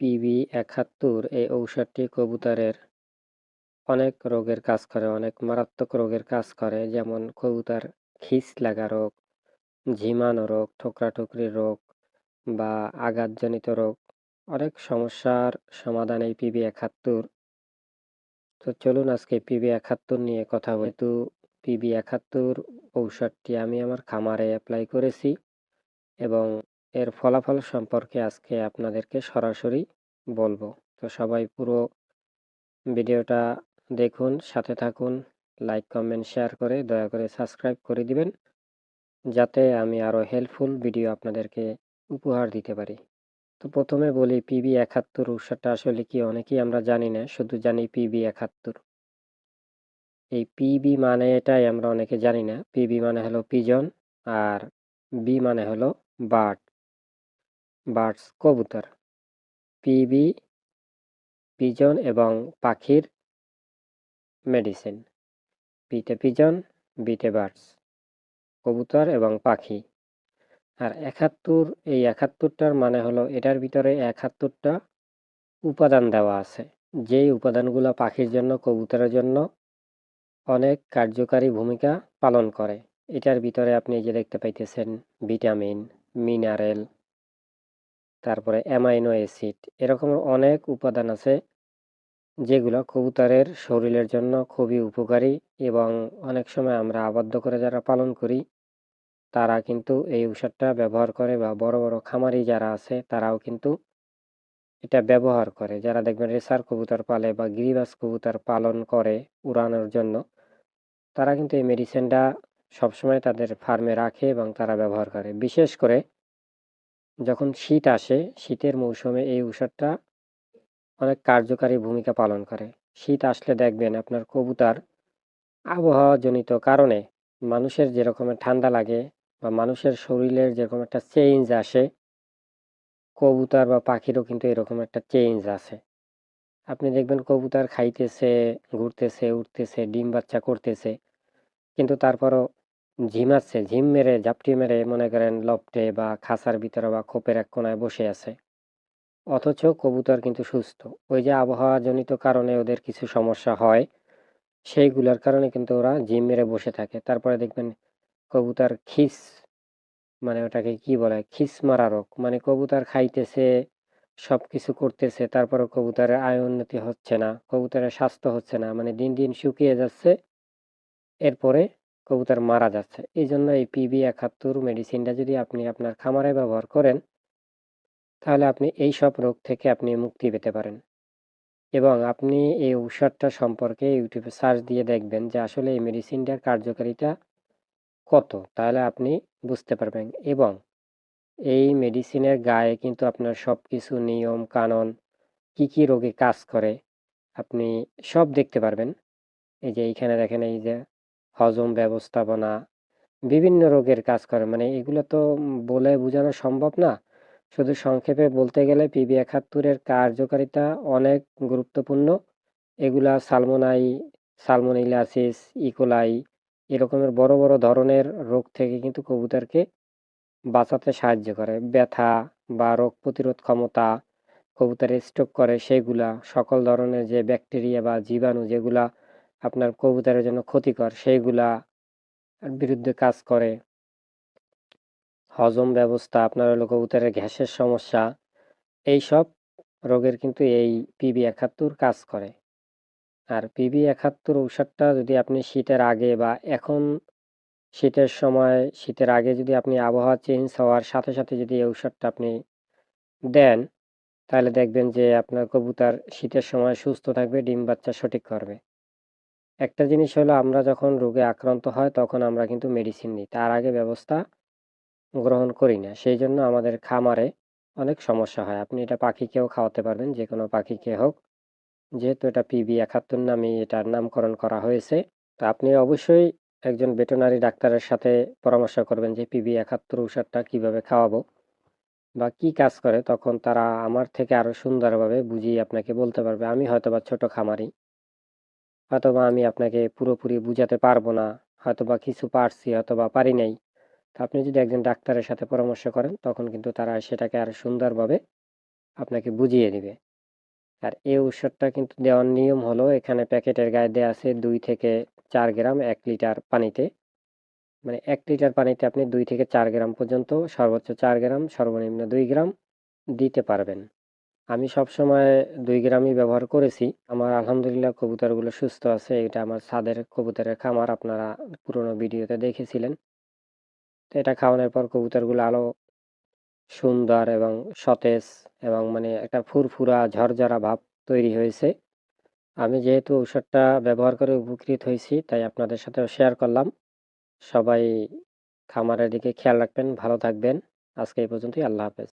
PB একাত্তর এই ঔষধটি কবুতরের অনেক রোগের কাজ করে, অনেক মারাত্মক রোগের কাজ করে। যেমন কবুতর খিস লাগা রোগ, ঝিমানো রোগ, ঠোকরাঠুকরি রোগ বা আঘাতজনিত রোগ, অনেক সমস্যার সমাধান এই পিবি একাত্তর। তো চলুন আজকে পিবি একাত্তর নিয়ে কথা বলি। তো পিবি একাত্তর ঔষধটি আমি আমার খামারে অ্যাপ্লাই করেছি এবং এর ফলাফল সম্পর্কে আজকে আপনাদেরকে সরাসরি বলব। তো সবাই পুরো ভিডিওটা দেখুন, সাথে থাকুন, লাইক, কমেন্ট, শেয়ার করে দয়া করে সাবস্ক্রাইব করে দিবেন, যাতে আমি আরও হেল্পফুল ভিডিও আপনাদেরকে উপহার দিতে পারি। তো প্রথমে বলি পিবি একাত্তর ঔষধটা আসলে কি অনেকেই আমরা জানি না, শুধু জানি পিবি একাত্তর। এই পিবি মানে এটাই আমরা অনেকে জানি না। পিবি মানে হলো পিজন আর বি মানে হলো বার্ড। বার্ডস, কবুতর, পিবি, পিজন এবং পাখির মেডিসিন। পিতে পিজন, বিটে বার্ডস, কবুতর এবং পাখি। আর একাত্তর, এই একাত্তরটার মানে হলো এটার ভিতরে একাত্তরটা উপাদান দেওয়া আছে। যেই উপাদানগুলো পাখির জন্য, কবুতরের জন্য অনেক কার্যকারী ভূমিকা পালন করে। এটার ভিতরে আপনি যে দেখতে পাইতেছেন ভিটামিন, মিনারেল তারপরে অ্যামাইনো অ্যাসিড এরকম অনেক উপাদান আছে যেগুলো কবুতরের শরীরের জন্য খুবই উপকারী এবং অনেক সময় আমরা আবদ্ধ করে যারা পালন করি, তারা কিন্তু এই ঔষধটা ব্যবহার করে বা বড় বড় খামারি যারা আছে তারাও কিন্তু এটা ব্যবহার করে। যারা দেখবেন রেসার কবুতর পালে বা গিরিবাস কবুতর পালন করে উড়ানোর জন্য, তারা কিন্তু এই মেডিসিনটা সবসময় তাদের ফার্মে রাখে এবং তারা ব্যবহার করে। বিশেষ করে যখন শীত আসে, শীতের মৌসুমে এই ঔষধটা অনেক কার্যকারী ভূমিকা পালন করে। শীত আসলে দেখবেন আপনার কবুতর আবহাওয়াজনিত কারণে মানুষের যেরকমের ঠান্ডা লাগে বা মানুষের শরীরের যেরকম একটা চেঞ্জ আসে, কবুতর বা পাখিরও কিন্তু এরকম একটা চেঞ্জ আছে। আপনি দেখবেন কবুতর খাইতেছে, ঘুরতেছে, উঠতেছে, ডিম বাচ্চা করতেছে, কিন্তু তারপরও ঝিমাচ্ছে ঝিম মেরে, ঝাপটি মেরে মনে করেন লপটে বা খাসার ভিতরে বা খোপের এক কোনায় বসে আছে। অথচ কবুতর কিন্তু সুস্থ। ওই যে আবহাওয়াজনিত কারণে ওদের কিছু সমস্যা হয়, সেইগুলোর কারণে কিন্তু ওরা জিম মেরে বসে থাকে। তারপরে দেখবেন কবুতর খিস মানে ওটাকে কি বলে? খিস মারা রোগ। মানে কবুতর খাইতেছে সব কিছু করতেছে তারপরে কবুতরের আয় উন্নতি হচ্ছে না, কবুতরের স্বাস্থ্য হচ্ছে না মানে দিন দিন শুকিয়ে যাচ্ছে। এরপরে কবুতর মারা যাচ্ছে। এই জন্য এই পিবি একাত্তর মেডিসিনটা যদি আপনি আপনার খামারে ব্যবহার করেন, তাহলে আপনি এই সব রোগ থেকে আপনি মুক্তি পেতে পারেন। এবং আপনি এই ঔষধটা সম্পর্কে ইউটিউবে সার্চ দিয়ে দেখবেন যে আসলে এই মেডিসিনটার কার্যকারিতা কত। তাহলে আপনি বুঝতে পারবেন। এবং এই মেডিসিনের গায়ে কিন্তু আপনার সব কিছু নিয়ম, কানুন, কি কি রোগে কাজ করে, আপনি সব দেখতে পারবেন। এই যে এইখানে দেখেন এই যে হজম ব্যবস্থাপনা, বিভিন্ন রোগের কাজ করে। মানে এগুলো তো বলে বোঝানো সম্ভব না। শুধু সংক্ষেপে বলতে গেলে পিবি একাত্তরের কার্যকারিতা অনেক গুরুত্বপূর্ণ। এগুলা সালমোনাই, সালমোনিলাসিস, ইকোলাই এরকমের বড় বড় ধরনের রোগ থেকে কিন্তু কবুতরকে বাঁচাতে সাহায্য করে। ব্যথা বা রোগ প্রতিরোধ ক্ষমতা কবুতরের স্ট্রোক করে, সেগুলা সকল ধরনের যে ব্যাকটেরিয়া বা জীবাণু যেগুলা আপনার কবুতরের জন্য ক্ষতিকর, সেইগুলা বিরুদ্ধে কাজ করে। হজম ব্যবস্থা, আপনার হলো কবুতরের গ্যাসের সমস্যা এই সব রোগের কিন্তু এই পিবি একাত্তর কাজ করে। আর পিবি একাত্তর ঔষধটা যদি আপনি শীতের আগে বা এখন শীতের সময়, শীতের আগে যদি আপনি আবহাওয়া চেঞ্জ হওয়ার সাথে সাথে যদি এই ঔষধটা আপনি দেন, তাহলে দেখবেন যে আপনার কবুতর শীতের সময় সুস্থ থাকবে, ডিম বাচ্চা সঠিক করবে। একটা জিনিস হলো আমরা যখন রোগে আক্রান্ত হয় তখন আমরা কিন্তু মেডিসিন নিই। তার আগে ব্যবস্থা গ্রহণ করি না। সেই জন্য আমাদের খামারে অনেক সমস্যা হয়। আপনি এটা পাখিকেও খাওয়াতে পারবেন যে কোনো পাখিকে হোক। যেহেতু এটা পিবি একাত্তর নামে এটার নামকরণ করা হয়েছে, তো আপনি অবশ্যই একজন ভেটেনারি ডাক্তারের সাথে পরামর্শ করবেন যে পিবি একাত্তর ঔষধটা কীভাবে খাওয়াবো বা কি কাজ করে। তখন তারা আমার থেকে আরও সুন্দরভাবে বুঝিয়ে আপনাকে বলতে পারবে। আমি হয়তো বা ছোটো খামারি। হয়তোবা আমি আপনাকে পুরোপুরি বুঝাতে পারব না, হয়তোবা কিছু পারছি, হয়তোবা পারি নাই। তো আপনি যদি একজন ডাক্তারের সাথে পরামর্শ করেন, তখন কিন্তু তারা সেটাকে আরও সুন্দরভাবে আপনাকে বুঝিয়ে দিবে। আর এই ঔষধটা কিন্তু দেওয়ার নিয়ম হলো, এখানে প্যাকেটের গায়ে দেওয়া আছে দুই থেকে চার গ্রাম এক লিটার পানিতে। মানে এক লিটার পানিতে আপনি দুই থেকে চার গ্রাম পর্যন্ত সর্বোচ্চ চার গ্রাম, সর্বনিম্ন দুই গ্রাম দিতে পারবেন। আমি সবসময় দুই গ্রামই ব্যবহার করেছি। আমার আলহামদুলিল্লাহ কবুতরগুলো সুস্থ আছে। এটা আমার ছাদের কবুতরের খামার, আপনারা পুরনো ভিডিওতে দেখেছিলেন। তো এটা খাওয়ানোর পর কবুতরগুলো আলো সুন্দর এবং সতেজ এবং মানে একটা ফুরফুরা, ঝরঝরা ভাব তৈরি হয়েছে। আমি যেহেতু ঔষধটা ব্যবহার করে উপকৃত হয়েছি, তাই আপনাদের সাথেও শেয়ার করলাম। সবাই খামারের দিকে খেয়াল রাখবেন, ভালো থাকবেন। আজকে এই পর্যন্তই, আল্লাহ হাফেজ।